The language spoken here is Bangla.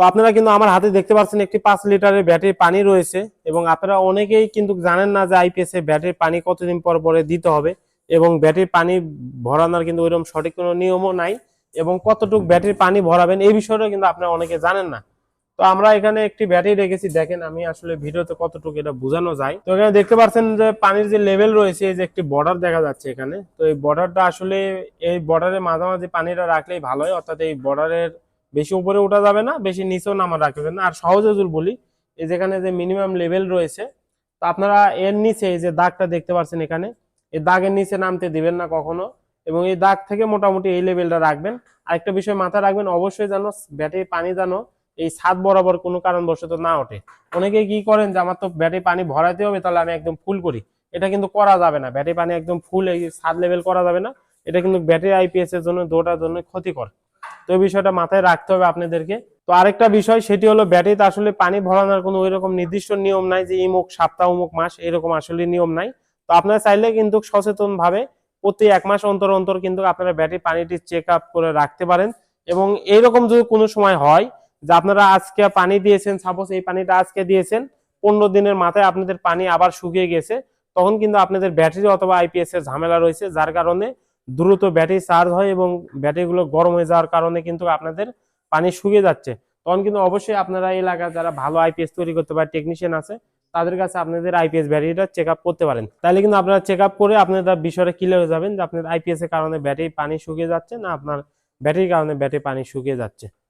তো আপনারা কিন্তু আমার হাতে দেখতে পাচ্ছেন একটি পাঁচ লিটারের ব্যাটারি পানি রয়েছে এবং আপনারা অনেকেই কিন্তু জানেন না যে আইপিএস ব্যাটারি পানি কতদিন পর পরে দিতে হবে এবং ব্যাটারি পানি ভরানোর কিন্তু ওইরকম সঠিক কোনো নিয়মও নাই এবং কতটুকু ব্যাটারি পানি ভরাবেন এই বিষয়টা কিন্তু আপনারা অনেকে জানেন না। তো আমরা এখানে একটি ব্যাটারি রেখেছি, দেখেন আমি আসলে ভিডিওতে কতটুকু এটা বোঝানো যায়। তো এখানে দেখতে পাচ্ছেন যে পানির যে লেভেল রয়েছে, এই যে একটি বর্ডার দেখা যাচ্ছে এখানে। তো এই বর্ডারটা আসলে এই বর্ডারের মাঝামাঝি পানিটা রাখলেই ভালো হয়, অর্থাৎ এই বর্ডারের বেশি উপরে ওঠা যাবে না, বেশি নিচেও নামা রাখবে না। আর সহজে যদি বলি, এই যেখানে যে মিনিমাম লেভেল রয়েছে, তো আপনারা এর নিচে এই যে দাগটা দেখতে পাচ্ছেন এখানে, এই দাগের নিচে নামতে দিবেন না কখনো এবং এই দাগ থেকে মোটামুটি এই লেভেলটা রাখবেন। আরেকটা বিষয় মাথায় রাখবেন, অবশ্যই যেন ব্যাটারি পানি যেন এই ছাদ বরাবর কোনো কারণবশত না ওঠে। অনেকে কি করেন যে, আমার তো ব্যাটারি পানি ভরাতে হবে, তাহলে আমি একদম ফুল করি। এটা কিন্তু করা যাবে না। ব্যাটারি পানি একদম ফুল এই ছাদ লেভেল করা যাবে না। এটা কিন্তু ব্যাটারি আইপিএস এর জন্য দোটার জন্য ক্ষতিকর। তো এই বিষয়টা মাথায় রাখতে হবে আপনাদেরকে। তো আরেকটা বিষয়, সেটি হলো ব্যাটারিতে আসলে পানি ভরানোর কোনো ওইরকম নির্দিষ্ট নিয়ম নাই যে ইমুক সপ্তাহ উমুক মাস, এরকম আসলে নিয়ম নাই। তো আপনারা চাইলে কিন্তু সচেতন ভাবে প্রতি এক মাস অন্তর অন্তর কিন্তু আপনারা ব্যাটারি পানিটি চেক আপ করে রাখতে পারেন। এবং এইরকম যদি কোনো সময় হয় যে আপনারা আজকে পানি দিয়েছেন সাপোজ এই পানিটা আজকে দিয়েছেন, পনেরো দিনের মাথায় আপনাদের পানি আবার শুকিয়ে গেছে, তখন কিন্তু আপনাদের ব্যাটারি অথবা আইপিএস এর ঝামেলা রয়েছে, যার কারণে দ্রুত ব্যাটারি চার্জ হয় এবং ব্যাটারিগুলো গরম হয়ে যাওয়ার কারণে কিন্তু আপনাদের পানি শুকিয়ে যাচ্ছে। তখন কিন্তু অবশ্যই আপনারা এলাকায় যারা ভালো আইপিএস তৈরি করতে পারে টেকনিশিয়ান আছে, তাদের কাছে আপনাদের আইপিএস ব্যাটারিটা চেক করতে পারেন। তাহলে কিন্তু আপনারা চেক আপ করে আপনারা বিষয়টা ক্লিয়ার হয়ে যাবেন যে আপনার আইপিএস এর কারণে ব্যাটারি পানি শুকিয়ে যাচ্ছে না, আপনার ব্যাটারির কারণে ব্যাটারি পানি শুকিয়ে যাচ্ছে।